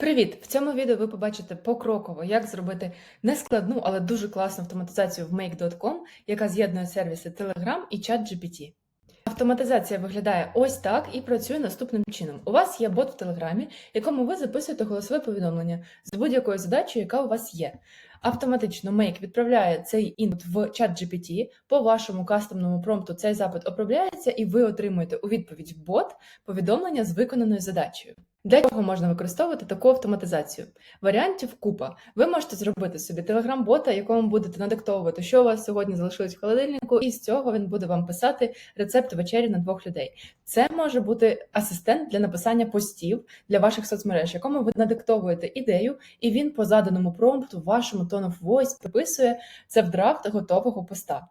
Привіт! В цьому відео ви побачите покроково, як зробити нескладну, але дуже класну автоматизацію в Make.com, яка з'єднує сервіси Telegram і ChatGPT. Автоматизація виглядає ось так і працює наступним чином. У вас є бот в Телеграмі, якому ви записуєте голосове повідомлення з будь-якою задачею, яка у вас є. Автоматично Make відправляє цей інпут в ChatGPT, по вашому кастомному промпту цей запит обробляється, і ви отримуєте у відповідь бот повідомлення з виконаною задачею. Для чого можна використовувати таку автоматизацію? Варіантів купа. Ви можете зробити собі телеграм-бота, якому будете надиктовувати, що у вас сьогодні залишилось в холодильнику, і з цього він буде вам писати рецепт вечері на двох людей. Це може бути асистент для написання постів для ваших соцмереж, якому ви надиктовуєте ідею, і він по заданому промпту, вашому tone of voice приписує це в драфт готового поста.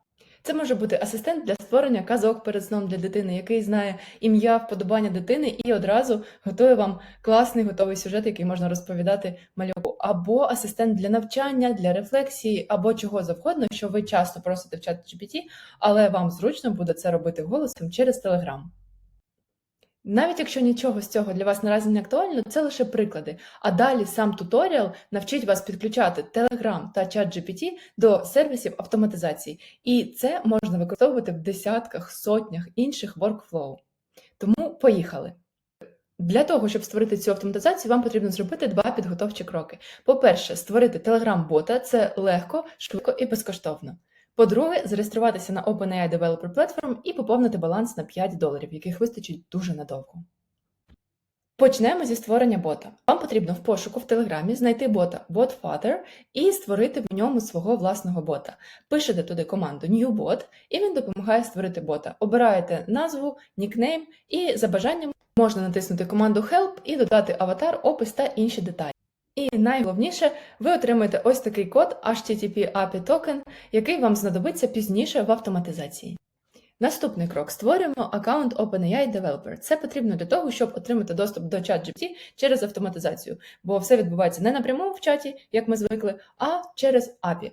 Це може бути асистент для створення казок перед сном для дитини, який знає ім'я, вподобання дитини і одразу готує вам класний готовий сюжет, який можна розповідати малюку, або асистент для навчання, для рефлексії, або чого завгодно, що ви часто просите в чат GPT, але вам зручно буде це робити голосом через Telegram. Навіть якщо нічого з цього для вас наразі не актуально, це лише приклади. А далі сам туторіал навчить вас підключати Telegram та ChatGPT до сервісів автоматизації, і це можна використовувати в десятках, сотнях інших workflow. Тому поїхали. Для того, щоб створити цю автоматизацію, вам потрібно зробити два підготовчі кроки. По-перше, створити Telegram-бота це легко, швидко і безкоштовно. По-друге, зареєструватися на OpenAI Developer Platform і поповнити баланс на 5 доларів, яких вистачить дуже надовго. Почнемо зі створення бота. Вам потрібно в пошуку в Телеграмі знайти бота BotFather і створити в ньому свого власного бота. Пишете туди команду NewBot, і він допомагає створити бота. Обираєте назву, нікнейм і за бажанням можна натиснути команду Help і додати аватар, опис та інші деталі. І найголовніше, ви отримаєте ось такий код HTTP API токен, який вам знадобиться пізніше в автоматизації. Наступний крок створюємо аккаунт OpenAI Developer. Це потрібно для того, щоб отримати доступ до ChatGPT через автоматизацію, бо все відбувається не напряму в чаті, як ми звикли, а через API.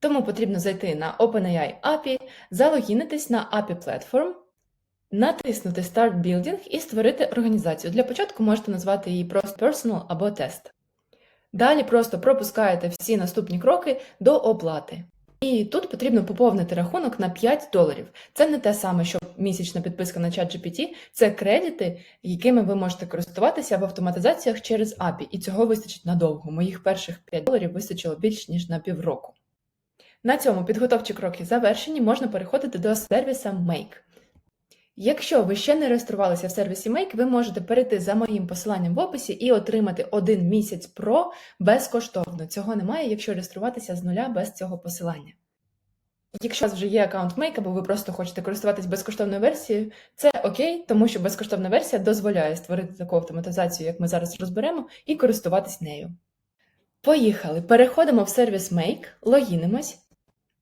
Тому потрібно зайти на OpenAI API, залогінитись на API Platform, натиснути Start Building і створити організацію. Для початку можете назвати її просто Personal або Test. Далі просто пропускаєте всі наступні кроки до оплати. І тут потрібно поповнити рахунок на 5 доларів. Це не те саме, що місячна підписка на ChatGPT, це кредити, якими ви можете користуватися в автоматизаціях через API, і цього вистачить надовго. Моїх перших 5 доларів вистачило більш ніж на півроку. На цьому підготовчі кроки завершені, можна переходити до сервіса Make. Якщо ви ще не реєструвалися в сервісі Make, ви можете перейти за моїм посиланням в описі і отримати один місяць Pro безкоштовно. Цього немає, якщо реєструватися з нуля без цього посилання. Якщо у вас вже є аккаунт Make, або ви просто хочете користуватись безкоштовною версією, це окей, тому що безкоштовна версія дозволяє створити таку автоматизацію, як ми зараз розберемо, і користуватись нею. Поїхали! Переходимо в сервіс Make, логінимось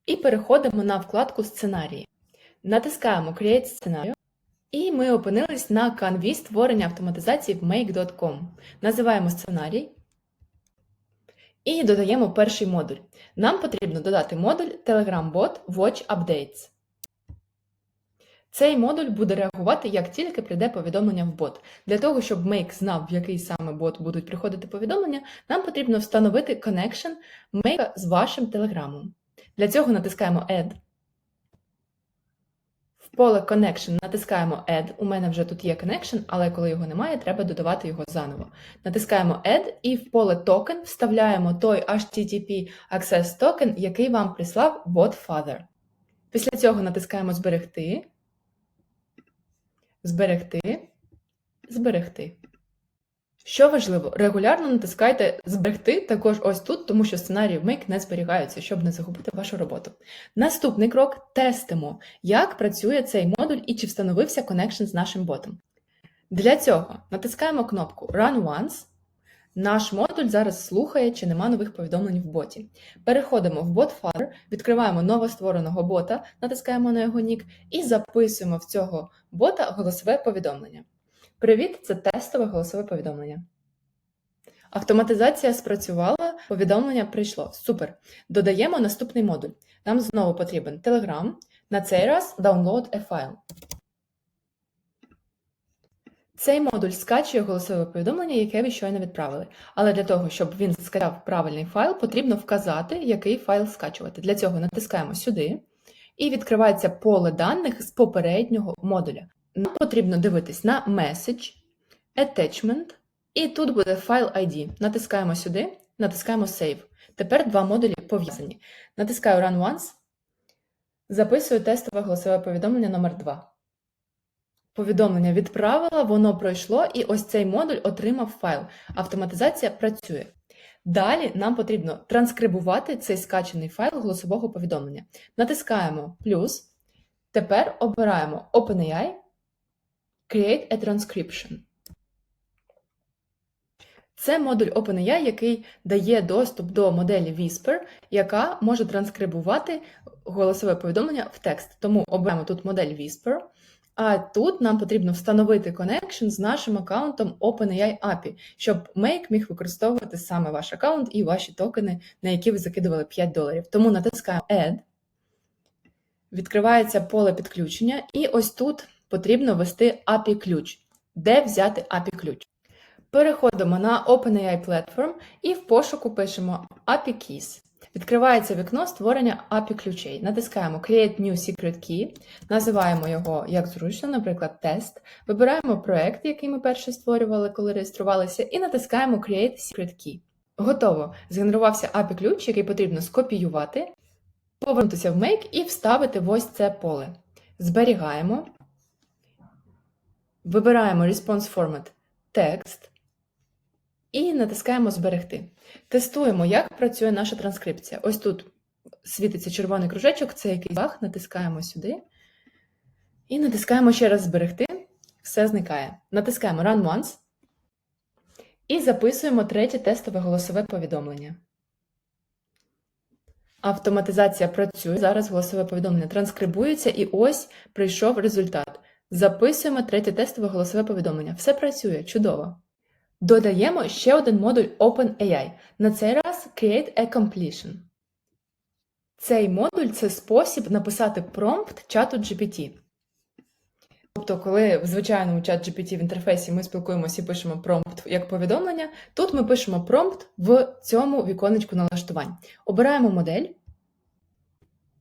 і переходимо на вкладку Сценарії. Натискаємо Create сценарію. І ми опинились на канві створення автоматизації в make.com. Називаємо сценарій і додаємо перший модуль. Нам потрібно додати модуль Telegram-bot Watch Updates. Цей модуль буде реагувати, як тільки прийде повідомлення в бот. Для того, щоб Make знав, в який саме бот будуть приходити повідомлення, нам потрібно встановити connection Make з вашим телеграмом. Для цього натискаємо Add поле Connection натискаємо Add. У мене вже тут є Connection, але коли його немає, треба додавати його заново. Натискаємо Add і в поле Token вставляємо той HTTP Access Token, який вам прислав BotFather. Після цього натискаємо Зберегти, Зберегти, Зберегти. Що важливо, регулярно натискайте зберегти також ось тут, тому що сценарії в Make не зберігаються, щоб не загубити вашу роботу. Наступний крок тестимо, як працює цей модуль і чи встановився коннекшн з нашим ботом. Для цього натискаємо кнопку Run Once. Наш модуль зараз слухає, чи нема нових повідомлень в боті. Переходимо в BotFather, відкриваємо новоствореного бота, натискаємо на його нік і записуємо в цього бота голосове повідомлення. Привіт, це тестове голосове повідомлення. Автоматизація спрацювала, повідомлення прийшло. Супер. Додаємо наступний модуль. Нам знову потрібен Telegram. На цей раз download a file. Цей модуль скачує голосове повідомлення, яке ви щойно відправили. Але для того, щоб він скачав правильний файл, потрібно вказати, який файл скачувати. Для цього натискаємо сюди і відкривається поле даних з попереднього модуля. Нам потрібно дивитись на Message, Attachment, і тут буде файл ID. Натискаємо сюди, натискаємо Save. Тепер два модулі пов'язані. Натискаю Run Once, записую тестове голосове повідомлення номер 2 Повідомлення відправила, воно пройшло, і ось цей модуль отримав файл. Автоматизація працює. Далі нам потрібно транскрибувати цей скачений файл голосового повідомлення. Натискаємо плюс. Тепер обираємо OpenAI, Create a Transcription. Це модуль OpenAI, який дає доступ до моделі Whisper, яка може транскрибувати голосове повідомлення в текст. Тому обираємо тут модель Whisper. А тут нам потрібно встановити connection з нашим аккаунтом OpenAI API, щоб Make міг використовувати саме ваш аккаунт і ваші токени, на які ви закидували 5 доларів. Тому натискаємо Add, відкривається поле підключення, і ось тут потрібно ввести API ключ. Де взяти API ключ? Переходимо на OpenAI Platform і в пошуку пишемо API Keys. Відкривається вікно створення API ключей. Натискаємо Create New Secret Key, називаємо його як зручно, наприклад, тест. Вибираємо проект, який ми перший створювали, коли реєструвалися, і натискаємо Create Secret Key. Готово. Згенерувався API ключ, який потрібно скопіювати, повернутися в Make і вставити в ось це поле. Зберігаємо. Вибираємо Response Format Text і натискаємо Зберегти. Тестуємо, як працює наша транскрипція. Ось тут світиться червоний кружечок, це якийсь баг, натискаємо сюди. І натискаємо ще раз зберегти. Все зникає. Натискаємо Run Once. І записуємо третє тестове голосове повідомлення. Автоматизація працює. Зараз голосове повідомлення транскрибується, і ось прийшов результат. Записуємо третє тестове голосове повідомлення. Все працює, чудово. Додаємо ще один модуль OpenAI. На цей раз Create a Completion. Цей модуль це спосіб написати промпт чату GPT. Тобто, коли в звичайному чат GPT в інтерфейсі ми спілкуємося і пишемо промпт як повідомлення, тут ми пишемо промпт в цьому віконечку налаштувань. Обираємо модель.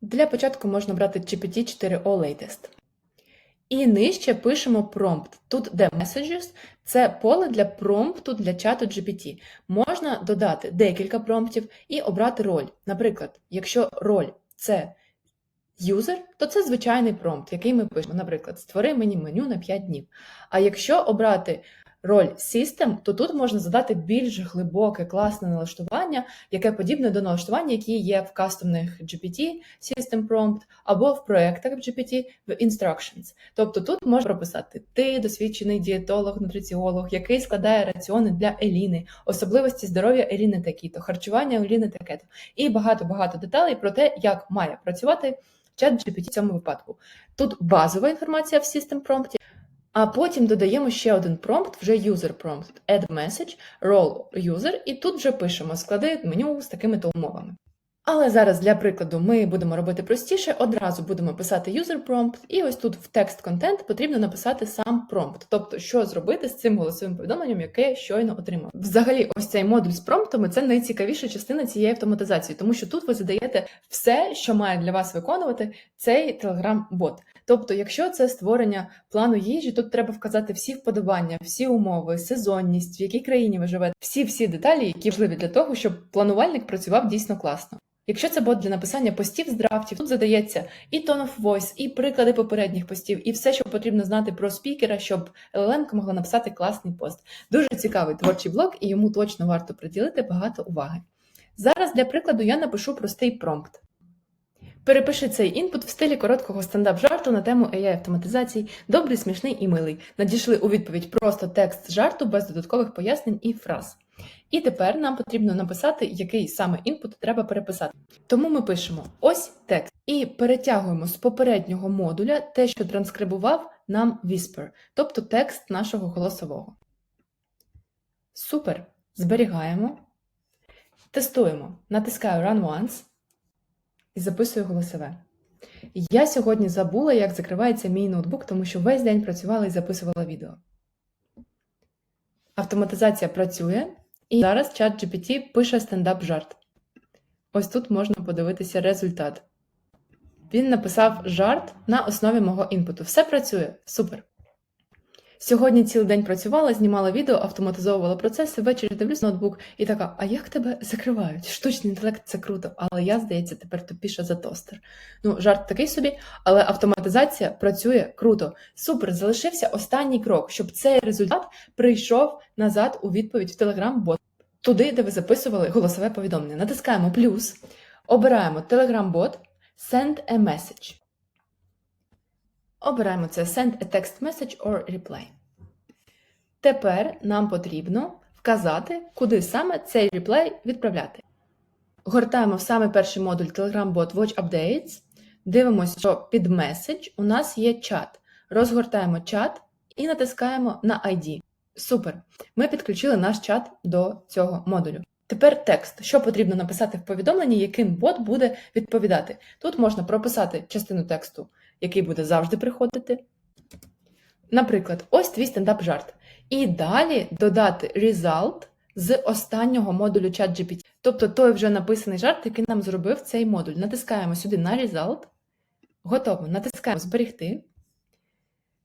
Для початку можна брати GPT 4 o Latest. І нижче пишемо промпт. Тут де messages, це поле для промпту для чату GPT. Можна додати декілька промптів і обрати роль. Наприклад, якщо роль це user, то це звичайний промпт, який ми пишемо. Наприклад, створи мені меню на 5 днів. А якщо обрати роль System, то тут можна задати більш глибоке, класне налаштування, яке подібне до налаштування, які є в кастомних GPT System Prompt або в проектах GPT в Instructions. Тобто тут можна прописати ти, досвідчений дієтолог, нутриціолог, який складає раціони для Еліни, особливості здоров'я Еліни такі-то, харчування Еліни таке-то, і багато-багато деталей про те, як має працювати чат GPT в цьому випадку. Тут базова інформація в System Prompt, а потім додаємо ще один промпт, вже user prompt, add message, role user, і тут вже пишемо склади меню з такими-то умовами. Але зараз для прикладу ми будемо робити простіше, одразу будемо писати user prompt, і ось тут в текст контент потрібно написати сам промпт, тобто що зробити з цим голосовим повідомленням, яке щойно отримав. Взагалі, ось цей модуль з промптами це найцікавіша частина цієї автоматизації, тому що тут ви задаєте все, що має для вас виконувати цей Telegram-бот. Тобто, якщо це створення плану їжі, тут треба вказати всі вподобання, всі умови, сезонність, в якій країні ви живете, всі всі деталі, які важливі для того, щоб планувальник працював дійсно класно. Якщо це бот для написання постів з драфтів, тут задається і tone of voice, і приклади попередніх постів, і все, що потрібно знати про спікера, щоб LLM могла написати класний пост. Дуже цікавий творчий блок, і йому точно варто приділити багато уваги. Зараз для прикладу я напишу простий промпт. Перепиши цей інпут в стилі короткого стендап-жарту на тему AI автоматизацій, добрий, смішний і милий. Надійшли у відповідь просто текст жарту без додаткових пояснень і фраз. І тепер нам потрібно написати, який саме інпут треба переписати. Тому ми пишемо ось текст і перетягуємо з попереднього модуля те, що транскрибував нам Whisper, тобто текст нашого голосового. Супер! Зберігаємо. Тестуємо. Натискаю Run Once і записую голосове. Я сьогодні забула, як закривається мій ноутбук, тому що весь день працювала і записувала відео. Автоматизація працює, і зараз чат GPT пише стендап-жарт. Ось тут можна подивитися результат. Він написав жарт на основі мого інпуту. Все працює, супер. Сьогодні цілий день працювала, знімала відео, автоматизовувала процеси, ввечері дивлюсь ноутбук і така: а як тебе закривають? Штучний інтелект це круто, але я, здається, тепер тупіша за тостер. Ну, жарт такий собі, але автоматизація працює круто. Супер, залишився останній крок, щоб цей результат прийшов назад у відповідь в Telegram-бот. Туди, де ви записували голосове повідомлення. Натискаємо плюс, обираємо Telegram-бот, Send a message. Обираємо це Send a text message or reply. Тепер нам потрібно вказати, куди саме цей реплей відправляти. Гортаємо в самий перший модуль Telegram-bot Watch Updates. Дивимося, що під Message у нас є чат. Розгортаємо чат і натискаємо на ID. Супер! Ми підключили наш чат до цього модулю. Тепер текст, що потрібно написати в повідомленні, яким бот буде відповідати. Тут можна прописати частину тексту, який буде завжди приходити. Наприклад, ось твій стендап-жарт. І далі додати result з останнього модулю ChatGPT. Тобто той вже написаний жарт, який нам зробив цей модуль. Натискаємо сюди на result. Готово. Натискаємо зберегти.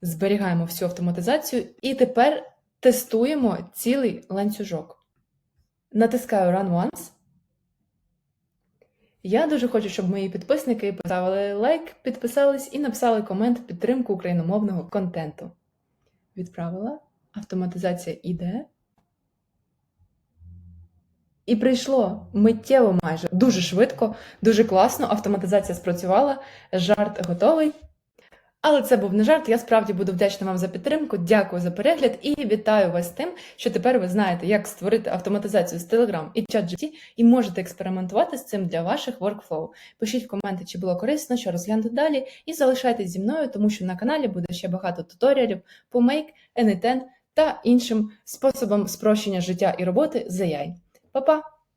Зберігаємо всю автоматизацію. І тепер тестуємо цілий ланцюжок. Натискаю Run Once. Я дуже хочу, щоб мої підписники поставили лайк, підписались і написали комент підтримку україномовного контенту. Відправила. Автоматизація іде. І прийшло миттєво майже дуже швидко, дуже класно. Автоматизація спрацювала, жарт готовий. Але це був не жарт. Я справді буду вдячна вам за підтримку. Дякую за перегляд і вітаю вас з тим, що тепер ви знаєте, як створити автоматизацію з Telegram і ChatGPT, і можете експериментувати з цим для ваших workflow. Пишіть в коменти, чи було корисно, що розглянути далі, і залишайтесь зі мною, тому що на каналі буде ще багато туторіалів по Make, Anyten та іншим способам спрощення життя і роботи з AI. Па-па!